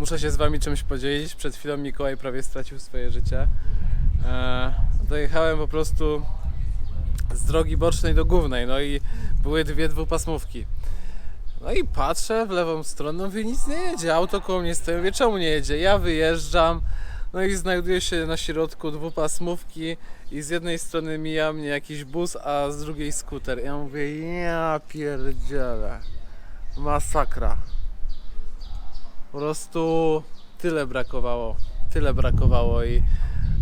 muszę się z wami czymś podzielić. Przed chwilą Mikołaj prawie stracił swoje życie. E, dojechałem po prostu z drogi bocznej do głównej, no i były dwie dwupasmówki. No i patrzę w lewą stronę, mówię, nic nie jedzie, auto koło mnie stoi, mówię, czemu nie jedzie? Ja wyjeżdżam, no i znajduję się na środku dwupasmówki i z jednej strony mija mnie jakiś bus, a z drugiej skuter. Ja mówię, ja pierdzielę, masakra. Po prostu tyle brakowało, tyle brakowało i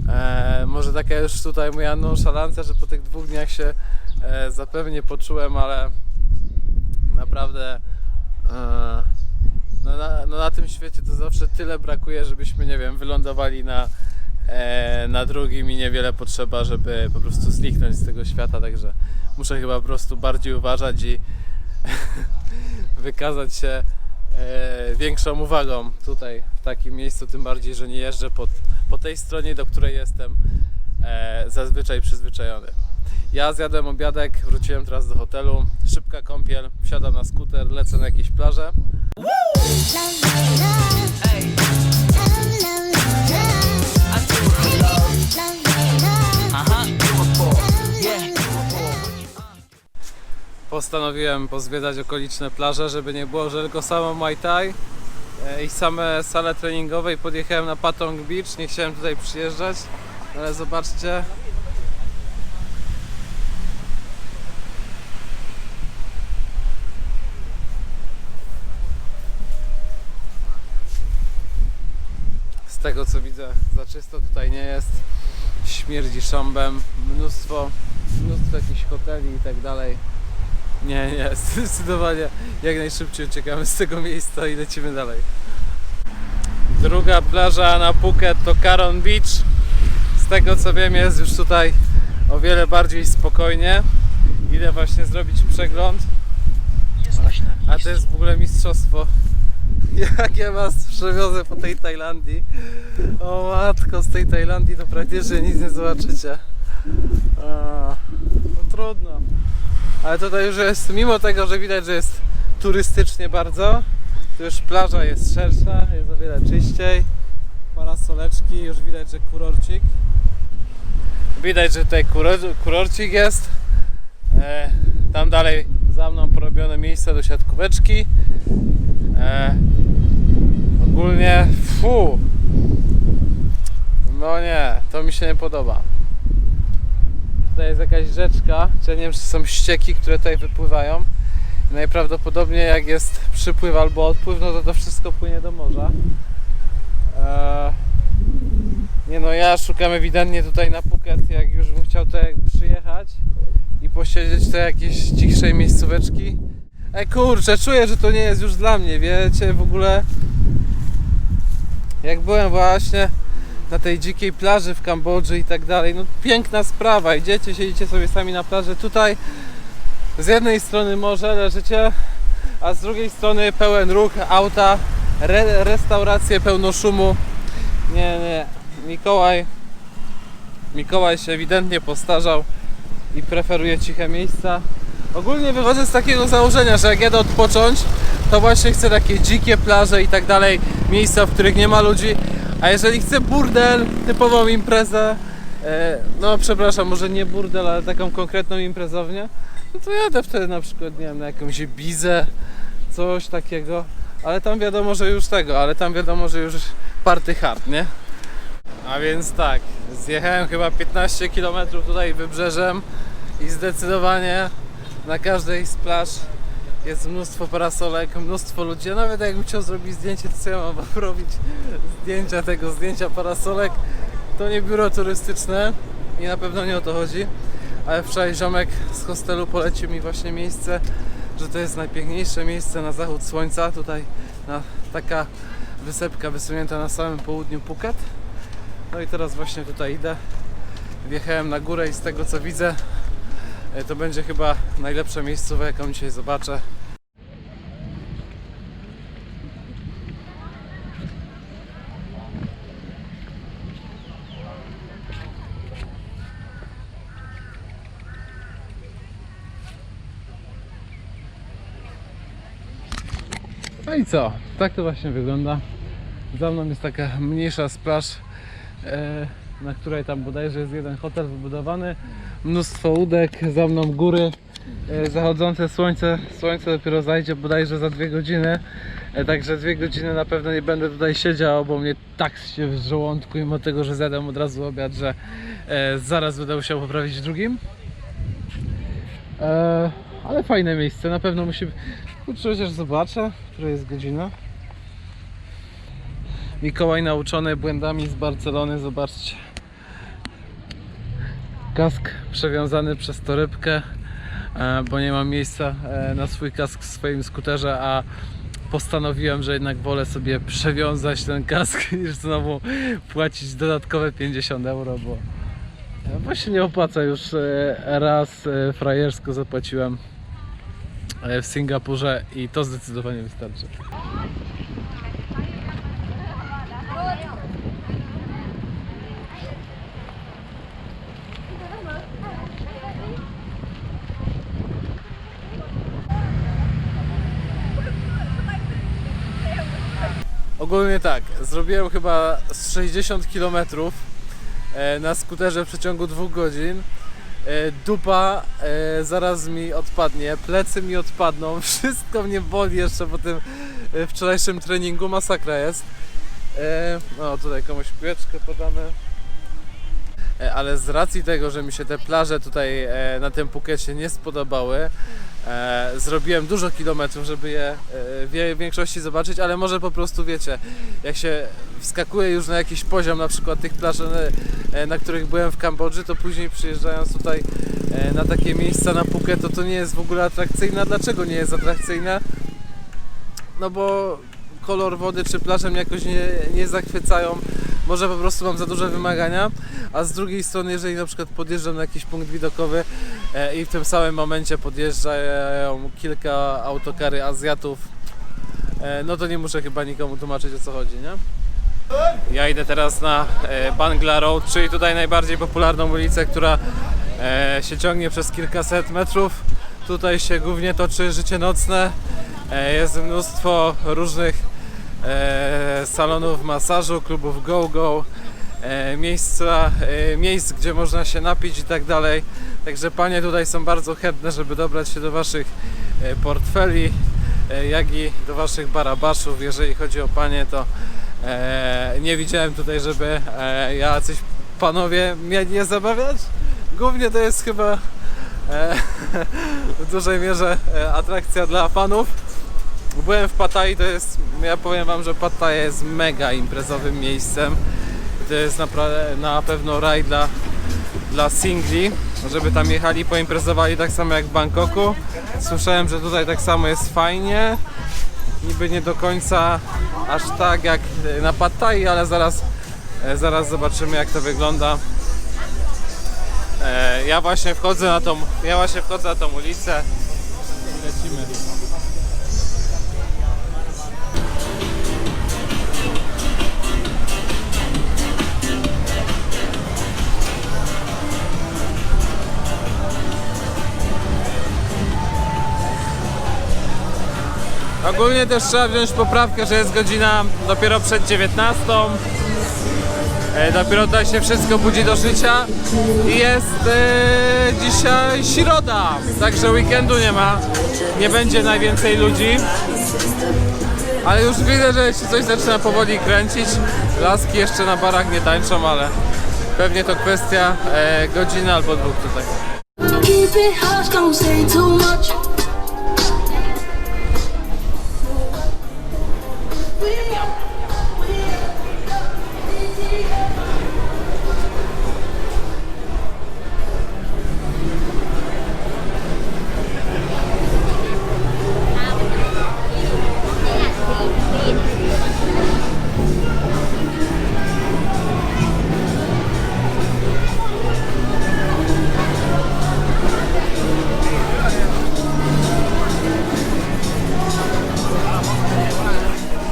e, może taka już tutaj moja nonszalancja, że po tych dwóch dniach się e, zapewnie poczułem, ale naprawdę e, no na, no na tym świecie to zawsze tyle brakuje, żebyśmy, nie wiem, wylądowali na, e, na drugim i niewiele potrzeba, żeby po prostu zniknąć z tego świata, także muszę chyba po prostu bardziej uważać i wykazać się większą uwagą tutaj w takim miejscu, tym bardziej, że nie jeżdżę po, po tej stronie, do której jestem e, zazwyczaj przyzwyczajony. Ja zjadłem obiadek, wróciłem teraz do hotelu, szybka kąpiel, wsiadam na skuter, lecę na jakieś plaże. Postanowiłem pozwiedzać okoliczne plaże, żeby nie było, że tylko samo Muay Thai e, i same sale treningowe i podjechałem na Patong Beach, nie chciałem tutaj przyjeżdżać, ale zobaczcie, z tego co widzę za czysto tutaj nie jest. Śmierdzi szambem mnóstwo mnóstwo jakichś hoteli i tak dalej nie, nie, zdecydowanie jak najszybciej uciekamy z tego miejsca i lecimy dalej druga plaża na Phuket to Caron Beach z tego co wiem jest już tutaj o wiele bardziej spokojnie idę właśnie zrobić przegląd a to jest w ogóle mistrzostwo jak ja was przewiozę po tej Tajlandii. O matko, z tej Tajlandii to praktycznie nic nie zobaczycie. A, no trudno. Ale tutaj już jest, mimo tego, że widać, że jest turystycznie bardzo, to już plaża jest szersza, jest o wiele czyściej. Parasoleczki, już widać, że kurorcik. Widać, że tutaj kuror, kurorcik jest. E, tam dalej za mną porobione miejsce do siatkóweczki. E, ogólnie, fu, no nie, to mi się nie podoba. Tutaj jest jakaś rzeczka, czy nie wiem, czy są ścieki, które tutaj wypływają. Najprawdopodobniej jak jest przypływ albo odpływ, no to to wszystko płynie do morza. E, nie no, ja szukam ewidentnie tutaj na Phuket, jak już bym chciał tutaj przyjechać i posiedzieć tutaj jakieś cichszej miejscóweczki. Ej kurczę, czuję, że to nie jest już dla mnie, wiecie, w ogóle jak byłem właśnie na tej dzikiej plaży w Kambodży i tak dalej, no piękna sprawa, idziecie, siedzicie sobie sami na plaży, tutaj z jednej strony morze leżycie, a z drugiej strony pełen ruch, auta, re, restauracje, pełno szumu. Nie, nie, Mikołaj, Mikołaj się ewidentnie postarzał i preferuje ciche miejsca. Ogólnie wychodzę z takiego założenia, że jak jadę odpocząć, to właśnie chcę takie dzikie plaże i tak dalej, miejsca, w których nie ma ludzi. A jeżeli chcę burdel, typową imprezę, e, no przepraszam, może nie burdel, ale taką konkretną imprezownię, no to jadę wtedy na przykład, nie wiem, na jakąś bizę, coś takiego. Ale tam wiadomo, że już tego, ale tam wiadomo, że już party hard, nie? A więc tak, zjechałem chyba 15 km tutaj wybrzeżem i zdecydowanie na każdej z plaż jest mnóstwo parasolek, mnóstwo ludzi. Ja nawet jakbym chciał zrobić zdjęcie, to co ja mam robić zdjęcia tego, zdjęcia parasolek. To nie biuro turystyczne i na pewno nie o to chodzi. Ale wczoraj ziomek z hostelu polecił mi właśnie miejsce, że to jest najpiękniejsze miejsce na zachód słońca. Tutaj na, taka wysepka wysunięta na samym południu Phuket. No i teraz właśnie tutaj idę. Wjechałem na górę i z tego co widzę, e, to będzie chyba najlepsza miejscowa, jaką dzisiaj zobaczę. Co? Tak to właśnie wygląda. Za mną jest taka mniejsza spraż, e, na której tam bodajże jest jeden hotel wybudowany. Mnóstwo łódek, za mną góry, e, zachodzące słońce. Słońce dopiero zajdzie bodajże za dwie godziny. E, Także dwie godziny na pewno nie będę tutaj siedział, bo mnie tak się w żołądku, mimo tego, że zjadłem od razu obiad, że zaraz będę musiał poprawić drugim. Ale fajne miejsce, na pewno musi... Chociaż zobaczę, która jest godzina. Mikołaj nauczony błędami z Barcelony, zobaczcie. Kask przewiązany przez torebkę, e, bo nie mam miejsca e, na swój kask w swoim skuterze, a postanowiłem, że jednak wolę sobie przewiązać ten kask niż znowu płacić dodatkowe 50 euro, bo, się nie opłaca już e, raz frajersko zapłaciłem w Singapurze i to zdecydowanie wystarczy. Ogólnie tak, zrobiłem chyba z 60 km na skuterze w przeciągu dwóch godzin. E, Dupa e, zaraz mi odpadnie, plecy mi odpadną, wszystko mnie boli jeszcze po tym e, wczorajszym treningu, masakra jest. E, No tutaj komuś piłeczkę podamy. E, Ale z racji tego, że mi się te plaże tutaj e, na tym Pukecie nie spodobały, e, zrobiłem dużo kilometrów, żeby je w większości zobaczyć, ale może po prostu wiecie, jak się wskakuje już na jakiś poziom, na przykład tych plaż, na których byłem w Kambodży, to później przyjeżdżając tutaj na takie miejsca na Phuket, to to nie jest w ogóle atrakcyjne. Dlaczego nie jest atrakcyjne? No bo kolor wody czy plaże mnie jakoś nie, nie zachwycają. Może po prostu mam za duże wymagania, a z drugiej strony, jeżeli na przykład podjeżdżam na jakiś punkt widokowy e, i w tym samym momencie podjeżdżają kilka autokary Azjatów, e, no to nie muszę chyba nikomu tłumaczyć o co chodzi, nie? Ja idę teraz na e, Bangla Road, czyli tutaj najbardziej popularną ulicę, która się ciągnie przez kilkaset metrów. Tutaj się głównie toczy życie nocne. Jest mnóstwo różnych e, salonów masażu, klubów go-go, e, miejsca, e, miejsc, gdzie można się napić i tak dalej. Także panie tutaj są bardzo chętne, żeby dobrać się do waszych e, portfeli, e, jak i do waszych barabaszów. Jeżeli chodzi o panie, to e, nie widziałem tutaj, żeby e, jacyś panowie mieli nie zabawiać. Głównie to jest chyba e, w dużej mierze e, atrakcja dla fanów. Byłem w Pattaya, to jest, ja powiem wam, że Pattaya jest mega imprezowym miejscem. To jest naprawdę na pewno raj dla, dla singli, żeby tam jechali, poimprezowali tak samo jak w Bangkoku. Słyszałem, że tutaj tak samo jest fajnie. Niby nie do końca aż tak jak na Pattaya, ale zaraz, zaraz zobaczymy jak to wygląda. E, Ja właśnie wchodzę na tą, ja właśnie wchodzę na tą ulicę. Lecimy. Ogólnie też trzeba wziąć poprawkę, że jest godzina dopiero przed 19. E, Dopiero tutaj się wszystko budzi do życia i jest e, dzisiaj środa, także weekendu nie ma, nie będzie najwięcej ludzi. Ale już widzę, że się coś zaczyna powoli kręcić. Laski jeszcze na barach nie tańczą, ale pewnie to kwestia e, godziny albo dwóch tutaj.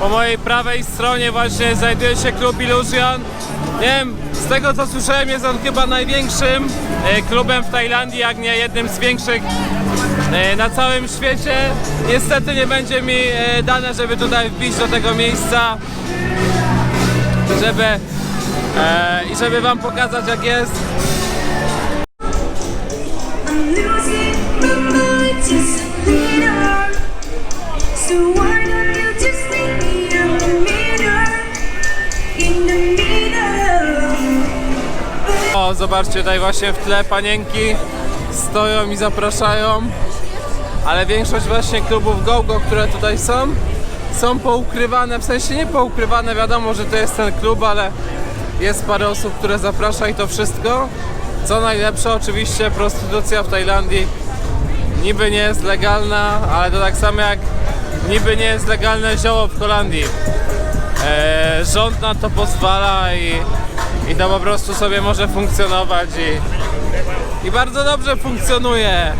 Po mojej prawej stronie właśnie znajduje się klub Illusion. Nie wiem, z tego co słyszałem jest on chyba największym e, klubem w Tajlandii, jak nie jednym z większych e, na całym świecie. Niestety nie będzie mi e, dane, żeby tutaj wbić do tego miejsca. żeby i żeby wam pokazać jak jest. Zobaczcie, tutaj właśnie w tle panienki stoją i zapraszają. Ale większość właśnie klubów go-go, które tutaj są, są poukrywane, w sensie nie poukrywane, wiadomo, że to jest ten klub, ale jest parę osób, które zaprasza i to wszystko. Co najlepsze, oczywiście prostytucja w Tajlandii niby nie jest legalna, ale to tak samo jak niby nie jest legalne zioło w Holandii. E, rząd na to pozwala i, i to po prostu sobie może funkcjonować i, i bardzo dobrze funkcjonuje,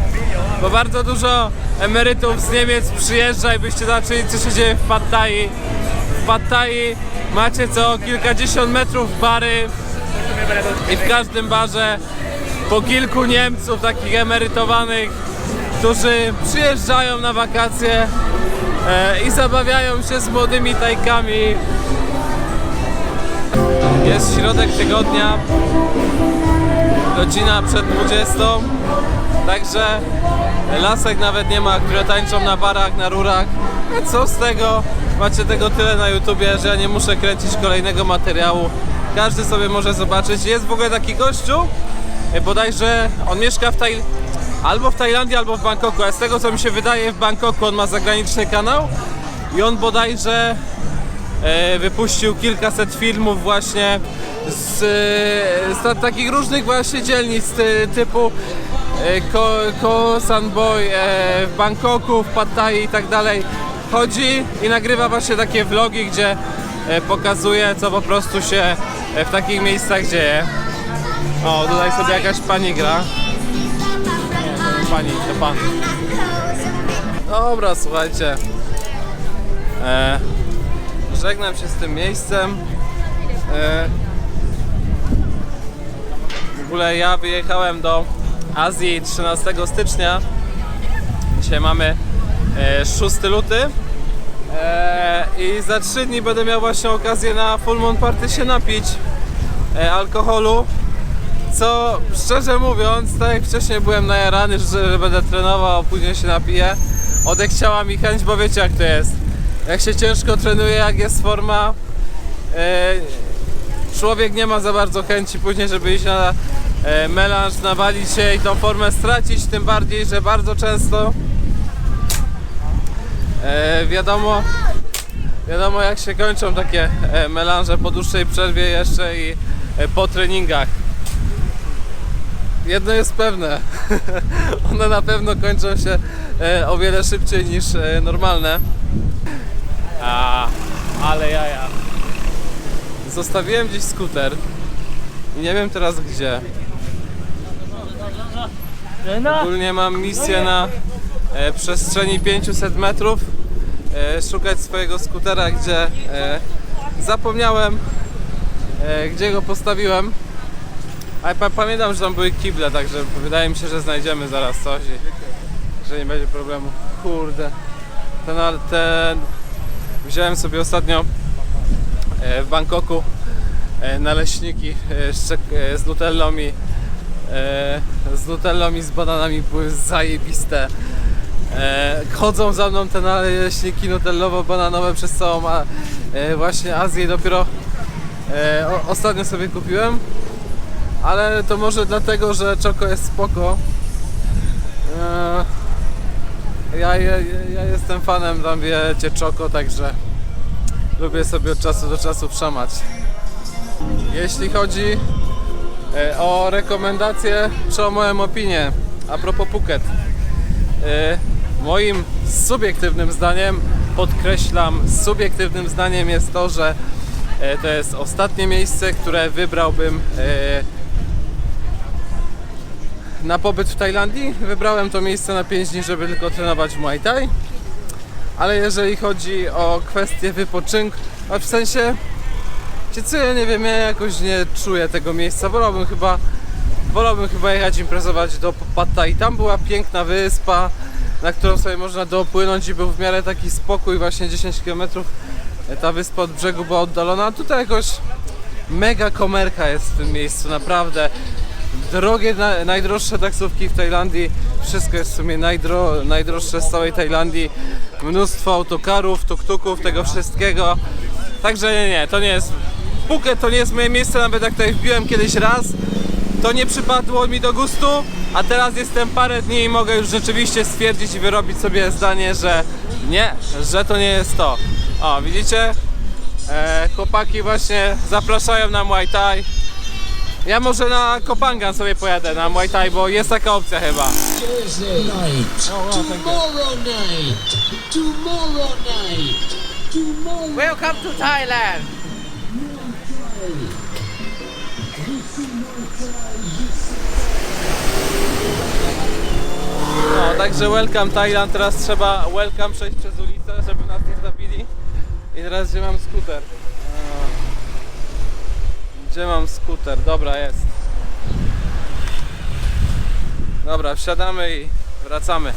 bo bardzo dużo emerytów z Niemiec przyjeżdża i byście zobaczyli co się dzieje w Pad Thai. W Pad Thai macie co kilkadziesiąt metrów bary i w każdym barze po kilku Niemców takich emerytowanych, którzy przyjeżdżają na wakacje e, i zabawiają się z młodymi tajkami. Jest środek tygodnia, godzina przed 20, także lasek nawet nie ma, które tańczą na barach, na rurach. A co z tego? Macie tego tyle na YouTubie, że ja nie muszę kręcić kolejnego materiału. Każdy sobie może zobaczyć. Jest w ogóle taki gościu, e, bodajże on mieszka w Taj... albo w Tajlandii, albo w Bangkoku, a z tego co mi się wydaje w Bangkoku on ma zagraniczny kanał i on bodajże wypuścił kilkaset filmów właśnie z, z ta, takich różnych właśnie dzielnic ty, typu e, Ko, Ko San Boy e, w Bangkoku, w Pad Thai i tak dalej. Chodzi i nagrywa właśnie takie vlogi, gdzie e, pokazuje co po prostu się e, w takich miejscach dzieje. O, tutaj sobie jakaś pani gra. Pani, to pan. Dobra, słuchajcie. E, żegnam się z tym miejscem. E, w ogóle ja wyjechałem do Azji 13 stycznia. Dzisiaj mamy e, 6 luty. E, I za 3 dni będę miał właśnie okazję na Full Moon Party się napić e, alkoholu. Co szczerze mówiąc, tak jak wcześniej byłem najarany, że będę trenował, a później się napiję, odechciała mi chęć, bo wiecie jak to jest. Jak się ciężko trenuje, jak jest forma, e, człowiek nie ma za bardzo chęci później, żeby iść na e, melanż, nawalić się i tą formę stracić, tym bardziej, że bardzo często e, wiadomo, wiadomo jak się kończą takie melanże po dłuższej przerwie jeszcze i po treningach. Jedno jest pewne, one na pewno kończą się o wiele szybciej niż normalne. A, ale jaja. Zostawiłem gdzieś skuter i nie wiem teraz gdzie. Ogólnie mam misję na e, przestrzeni 500 metrów e, szukać swojego skutera, gdzie e, zapomniałem e, gdzie go postawiłem. Ale pa pamiętam, że tam były kible, także wydaje mi się, że znajdziemy zaraz coś i że nie będzie problemu. Kurde. Ten, ten wziąłem sobie ostatnio e, w Bangkoku e, naleśniki e, z nutellą i z nutellą i z bananami były zajebiste. Chodzą za mną te naleśniki nutellowo-bananowe przez całą właśnie Azję dopiero ostatnio sobie kupiłem. Ale to może dlatego, że czoko jest spoko. Ja, ja, ja jestem fanem tam wiecie czoko, także lubię sobie od czasu do czasu wszamać. Jeśli chodzi e, o rekomendacje czy o moją opinię a propos Phuket. E, moim subiektywnym zdaniem, podkreślam, subiektywnym zdaniem jest to, że e, to jest ostatnie miejsce, które wybrałbym na pobyt w Tajlandii. Wybrałem to miejsce na 5 dni, żeby tylko trenować Muay Thai. Ale jeżeli chodzi o kwestię wypoczynku, a w sensie, wiecie co, ja nie wiem, ja jakoś nie czuję tego miejsca. Wolałbym chyba, wolałbym chyba jechać imprezować do Thai. Tam była piękna wyspa, na którą sobie można dopłynąć i był w miarę taki spokój, właśnie 10 km ta wyspa od brzegu była oddalona, a tutaj jakoś mega komerka jest w tym miejscu, naprawdę. Drogie, na, najdroższe taksówki w Tajlandii, wszystko jest w sumie najdro, najdroższe z całej Tajlandii. Mnóstwo autokarów, tuk-tuków, tego wszystkiego. Także nie, nie, to nie jest. Phuket to nie jest moje miejsce, nawet jak tutaj wbiłem kiedyś raz, to nie przypadło mi do gustu, a teraz jestem parę dni i mogę już rzeczywiście stwierdzić i wyrobić sobie zdanie, że nie, że to nie jest to. O, widzicie? E, chłopaki właśnie zapraszają na Muay Thai. Ja może na Kopangan sobie pojadę na Muay Thai, bo jest taka opcja chyba. Thursday night. Tomorrow night. Tomorrow night. Tomorrow Welcome to Thailand! No, także welcome Thailand, teraz trzeba welcome przejść przez ulicę, żeby nas nie zabili. I teraz gdzie mam skuter? Gdzie mam skuter? Dobra, jest. Dobra, wsiadamy i wracamy.